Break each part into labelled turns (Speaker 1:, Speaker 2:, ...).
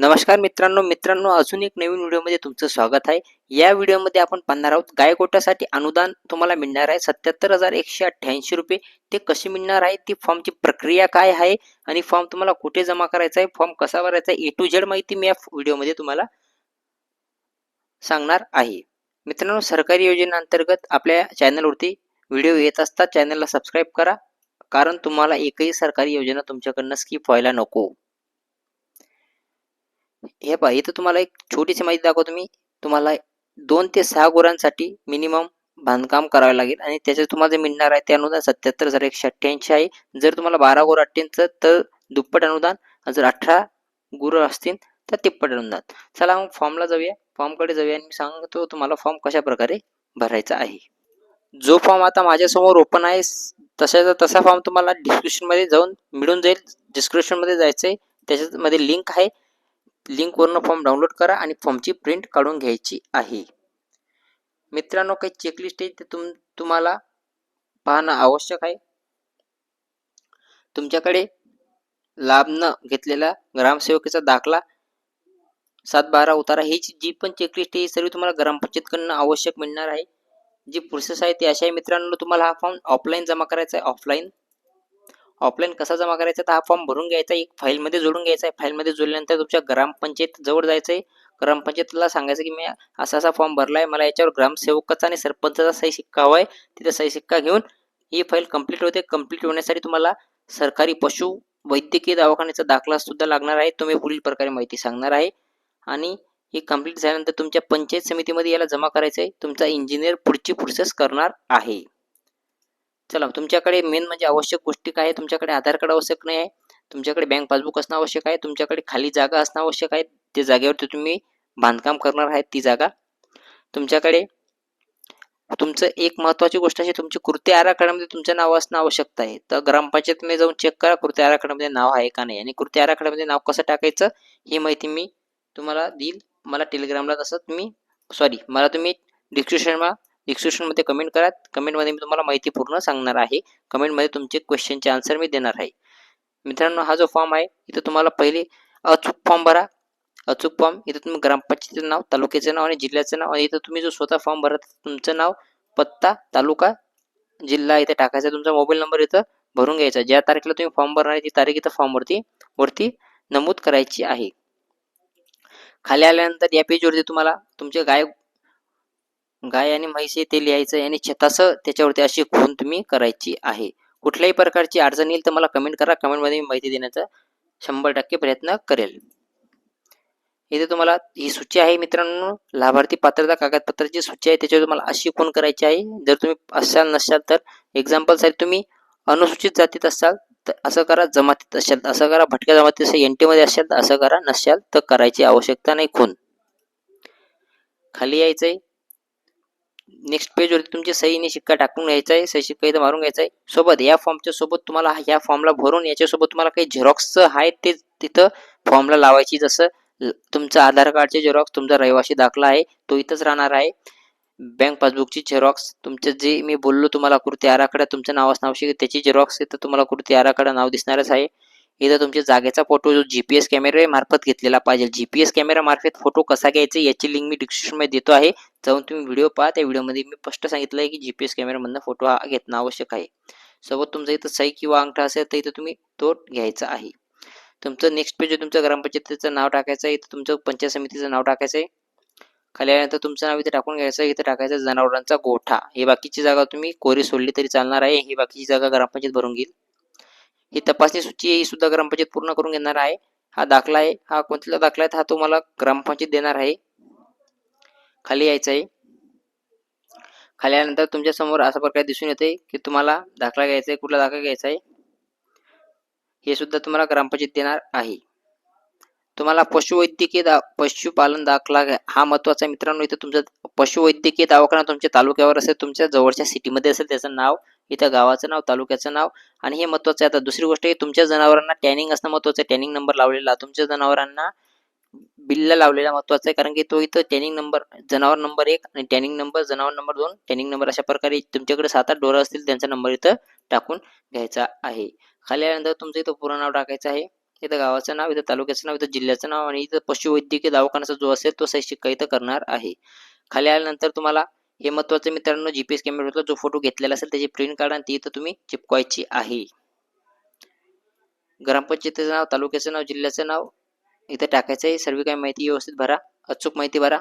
Speaker 1: नमस्कार मित्रांनो मित्रांनो अजून एक नवीन व्हिडिओमध्ये तुमचं स्वागत आहे. या व्हिडिओमध्ये आपण पाहणार आहोत गायगोटासाठी अनुदान तुम्हाला मिळणार आहे. सत्याहत्तर हजार एकशे अठ्ठ्याऐंशी रुपये. ते कसे मिळणार आहे? ती फॉर्मची प्रक्रिया काय आहे? आणि फॉर्म तुम्हाला कुठे जमा करायचा आहे? फॉर्म कसा भरायचा आहे? ए टू झेड माहिती मी या व्हिडिओमध्ये तुम्हाला सांगणार आहे. मित्रांनो सरकारी योजनेअंतर्गत आपल्या चॅनलवरती व्हिडिओ येत असतात. चॅनलला सबस्क्राईब करा कारण तुम्हाला एकही सरकारी योजना तुमच्याकडनं स्किप व्हायला नको. हे पहा इथं तुम्हाला एक छोटीशी माहिती दाखवतो मी. तुम्हाला दोन ते सहा गुरांसाठी मिनिमम बांधकाम करावे लागेल आणि त्याच्यात तुम्हाला जे मिळणार आहे ते अनुदान सत्याहत्तर हजार एकशे अठ्ठ्याऐंशी आहे. जर तुम्हाला बारा गुरं अठ्ठ्याऐंशी तर दुप्पट अनुदान जर अठरा गुरं असतील तर तिप्पट अनुदान. चला मग फॉर्मला जाऊया. फॉर्मकडे जाऊया आणि मी सांगतो तुम्हाला फॉर्म कशा प्रकारे भरायचा आहे. जो फॉर्म आता माझ्यासमोर ओपन आहे स- तशाचा तसा फॉर्म तुम्हाला डिस्क्रिप्शनमध्ये जाऊन मिळून जाईल. डिस्क्रिप्शनमध्ये जायचं आहे त्याच्यामध्ये लिंक आहे. लिंकवरनं फॉर्म डाउनलोड करा आणि फॉर्मची प्रिंट काढून घ्यायची आहे. मित्रांनो काही चेकलिस्ट आहे ते तुम तुम्हाला पाहणं आवश्यक आहे. तुमच्याकडे लाभ न घेतलेला ग्रामसेवकेचा दाखला सात बारा उतारा ही जी जी पण चेकलिस्ट आहे ही सर्व तुम्हाला ग्रामपंचायतकडनं आवश्यक मिळणार आहे. जी प्रोसेस आहे ती अशा आहे मित्रांनो तुम्हाला हा फॉर्म ऑफलाईन जमा करायचा आहे ऑफलाईन ऑफलाईन कसा जमा करायचा तर हा फॉर्म भरून घ्यायचा एक फाईलमध्ये जोडून घ्यायचा आहे. फाईलमध्ये जोडल्यानंतर तुमच्या ग्रामपंचायत जवळ जायचं आहे. ग्रामपंचायतला सांगायचं की मी असा असा फॉर्म भरला आहे मला याच्यावर ग्रामसेवकाचा आणि सरपंचाचा सही शिक्का हवा आहे तिथे सही शिक्का घेऊन ही फाईल कंप्लीट होते. कंप्लीट होण्यासाठी तुम्हाला सरकारी पशु वैद्यकीय दवाखान्याचा दाखला सुद्धा लागणार आहे. तुम्ही पुढील प्रकारे माहिती सांगणार आहे. आणि हे कंप्लीट झाल्यानंतर तुमच्या पंचायत समितीमध्ये याला जमा करायचं आहे तुमचा इंजिनियर पुढची प्रोसेस करणार आहे. चला तुमच्याकडे मेन म्हणजे आवश्यक गोष्टी काय आहे तुमच्याकडे आधार कार्ड आवश्यक नाही आहे. तुमच्याकडे बँक पासबुक असणं आवश्यक आहे. तुमच्याकडे खाली जागा असणं आवश्यक आहे. त्या जागेवरती तुम्ही बांधकाम करणार आहेत ती जागा. तुमच्याकडे तुमचं एक महत्वाची गोष्ट अशी तुमची कृती आराखड्यामध्ये तुमचं नाव असणं आवश्यकता आहे. तर ग्रामपंचायतीमध्ये जाऊन चेक करा कृती आराखड्यामध्ये नाव आहे का नाही? आणि कृती आराखड्यामध्ये नाव कसं टाकायचं ही माहिती मी तुम्हाला देईल. मला टेलिग्रामला तसं तुम्ही सॉरी मला तुम्ही डिस्क्रिप्शनमा डिस्क्रिप्शनमध्ये कमेंट करा. कमेंटमध्ये मी तुम्हाला माहिती पूर्ण सांगणार आहे. कमेंटमध्ये तुमचे क्वेश्चनचे आन्सर मी देणार आहे. मित्रांनो हा जो फॉर्म आहे इथं तुम्हाला पहिले अचूक फॉर्म भरा. अचूक फॉर्म इथं तुम्ही ग्रामपंचायतीचं नाव तालुक्याचं नाव आणि जिल्ह्याचं नाव आणि इथं तुम्ही जो स्वतः फॉर्म भरत तुमचं नाव पत्ता तालुका जिल्हा इथे टाकायचा तुमचा मोबाईल नंबर इथं भरून घ्यायचा. ज्या तारखेला तुम्ही फॉर्म भरणार आहे ती तारीख इथं फॉर्मवरती वरती नमूद करायची आहे. खाली आल्यानंतर या पेजवरती तुम्हाला तुमचे गायब गाय आणि म्हैस ते लिहायचं आणि छतासह त्याच्यावरती अशी खून तुम्ही करायची आहे. कुठल्याही प्रकारची अडचण येईल तर मला कमेंट करा. कमेंटमध्ये मी माहिती देण्याचा शंभर टक्के प्रयत्न करेल. इथे तुम्हाला ही सूची आहे मित्रांनो. लाभार्थी पात्रता कागदपत्राची सूची आहे. त्याच्यावर तुम्हाला अशी खून करायची आहे. जर तुम्ही असाल नसाल तर एक्झाम्पलसाठी तुम्ही अनुसूचित जातीत असाल तर असं करा. जमातीत असाल असं करा. भटक्या जमातीत असेल एनमध्ये असाल तर असं करा. नसाल तर करायची आवश्यकता नाही खून खाली यायचंय. नेक्स्ट पेजवरती तुमची सहीने शिक्का टाकून घ्यायचा आहे सही शिक्का इथं मारून घ्यायचा आहे सोबत या फॉर्मच्या सोबत तुम्हाला ह्या फॉर्मला भरून याच्यासोबत तुम्हाला काही झेरॉक्स आहे ते तिथं फॉर्मला लावायची. जसं तुमचं आधार कार्डचे झेरॉक्स तुमचा रहिवासी दाखला आहे तो इथंच राहणार आहे. बँक पासबुकची झेरॉक्स तुमचं जे मी बोललो तुम्हाला कृती आराखडा तुमचं नाव असणं आवश्यक त्याची झेरॉक्स इथं तुम्हाला कृती आराखडा नाव दिसणारच आहे. इथं तुमच्या जागेचा फोटो जो जी पी एस कॅमेरे मार्फत घेतलेला पाहिजे. जी पी एस कॅमेरा मार्फत फोटो कसा घ्यायचा याची लिंक मी डिस्क्रिप्शनमध्ये देतो आहे. जाऊन तुम्ही व्हिडिओ पहा. त्या व्हिडिओमध्ये मी स्पष्ट सांगितलं आहे की जी पी एस कॅमेरामधनं फोटो हा घेणं आवश्यक आहे. सोबत तुमचा इथं सही किंवा अंगठा असेल तर इथं तुम्ही तो घ्यायचा आहे. तुमचं नेक्स्ट पेज तुमचं ग्रामपंचायतीचं नाव टाकायचं आहे. इथं तुमचं पंचायत समितीचं नाव टाकायचं आहे. खाली आल्यानंतर तुमचं नाव इथे टाकून घ्यायचं आहे. इथं टाकायचं जनावरांचा गोठा. ही बाकीची जागा तुम्ही कोरी सोडली तरी चालणार आहे. ही बाकीची जागा ग्रामपंचायत भरून घेईल. ही तपासणी सूची ही सुद्धा ग्रामपंचायत पूर्ण करून घेणार आहे. हा दाखला आहे. हा कोणता दाखला आहे? हा तुम्हाला ग्रामपंचायत देणार आहे. खाली यायचं आहे. खाली आल्यानंतर तुमच्यासमोर असा प्रकारे दिसून येते की तुम्हाला दाखला घ्यायचा आहे कुठला दाखला घ्यायचा आहे. हे सुद्धा तुम्हाला ग्रामपंचायत देणार आहे. तुम्हाला पशुवैद्यकीय दा पशुपालन दाखला हा महत्त्वाचा आहे मित्रांनो इथं तुमचा पशुवैद्यकीय दवाखाना तुमच्या तालुक्यावर असेल तुमच्या जवळच्या सिटीमध्ये असेल त्याचं नाव इथं गावाचं नाव तालुक्याचं नाव. आणि हे महत्वाचं आहे. आता दुसरी गोष्ट आहे तुमच्या जनावरांना टॅनिंग असणं महत्वाचं आहे. टॅनिंग नंबर लावलेला. तुमच्या जनावरांना बिलला लावलेला महत्त्वाचा आहे. कारण की तो इथं टॅनिंग नंबर जनावर नंबर एक आणि टॅनिंग नंबर जनावर नंबर दोन टॅनिंग नंबर अशा प्रकारे तुमच्याकडे सात आठ डोरं असतील त्यांचा नंबर इथं टाकून घ्यायचा आहे. खाली आल्यानंतर तुमचं इथं पूर्ण नाव टाकायचं आहे. इथं गावाचं नाव इथं तालुक्याचं नाव इथं जिल्ह्याचं नाव आणि इथं पशुवैद्यकीय दवाखान्याचा जो असेल तो सही शिक्का इथं करणार आहे. खाली आल्यानंतर तुम्हाला हे महत्वाचं मित्रांनो जीपीएस पी कॅमेऱ्यातला जो फोटो घेतलेला असेल त्याची प्रिंट काढा आणि ती इथं तुम्ही चिपकवायची आहे. ग्रामपंचायतीचं नाव तालुक्याचं नाव जिल्ह्याचं नाव इथं टाकायचं आहे. सर्व काही माहिती व्यवस्थित भरा. अचूक माहिती भरा.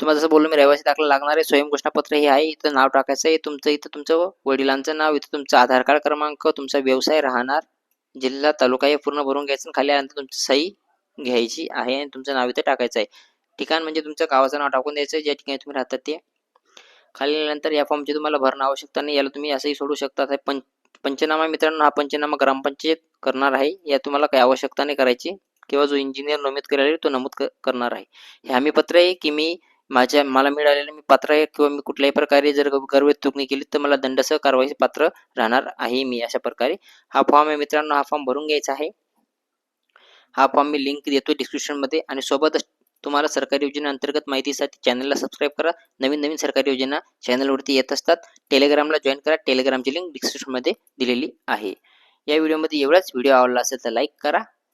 Speaker 1: तुम्हाला जसं बोललो मी रहिवासी दाखला लागणार आहे. स्वयं घोषणापत्र हे आहे. इथं नाव टाकायचं आहे. तुमचं इथं तुमचं वडिलांचं नाव इथं तुमचं आधार कार्ड क्रमांक तुमचा व्यवसाय राहणार. जिल्हा तालुका हे पूर्ण भरून घ्यायचं आणि खाली आल्यानंतर तुमची सही घ्यायची आहे आणि तुमचं नाव इथं टाकायचं आहे. ठिकाण म्हणजे तुमचं गावाचं नाव टाकून द्यायचं ज्या ठिकाणी तुम्ही राहतात ते. खाली आल्यानंतर या फॉर्मची तुम्हाला भरणं आवश्यकता नाही. याला तुम्ही असंही सोडू शकता. पंच पंचनामा मित्रांनो हा पंचनामा ग्रामपंचायत करणार आहे या तुम्हाला काही आवश्यकता नाही करायची. किंवा जो इंजिनियर नमूद केलेला तो नमूद करणार आहे. हे हमी पत्र आहे की मी माझ्या मला मिळालेलं मी पात्र आहे किंवा मी कुठल्याही प्रकारे जर गर्भित चुकणी केली तर मला दंडसह कारवाईचे पात्र राहणार आहे मी अशा प्रकारे. हा फॉर्म आहे मित्रांनो हा फॉर्म भरून घ्यायचा आहे. हा फॉर्म मी लिंक देतो डिस्क्रिप्शनमध्ये आणि सोबतच तुम्हाला सरकारी योजना अंतर्गत माहितीसाठी चॅनलला सबस्क्राईब करा. नवीन नवीन सरकारी योजना चॅनलवरती येत असतात. टेलिग्रामला जॉईन करा. टेलिग्रामची लिंक डिस्क्रिप्शनमध्ये दिलेली आहे. या व्हिडिओमध्ये एवढाच व्हिडिओ आवडला असेल तर लाईक करा.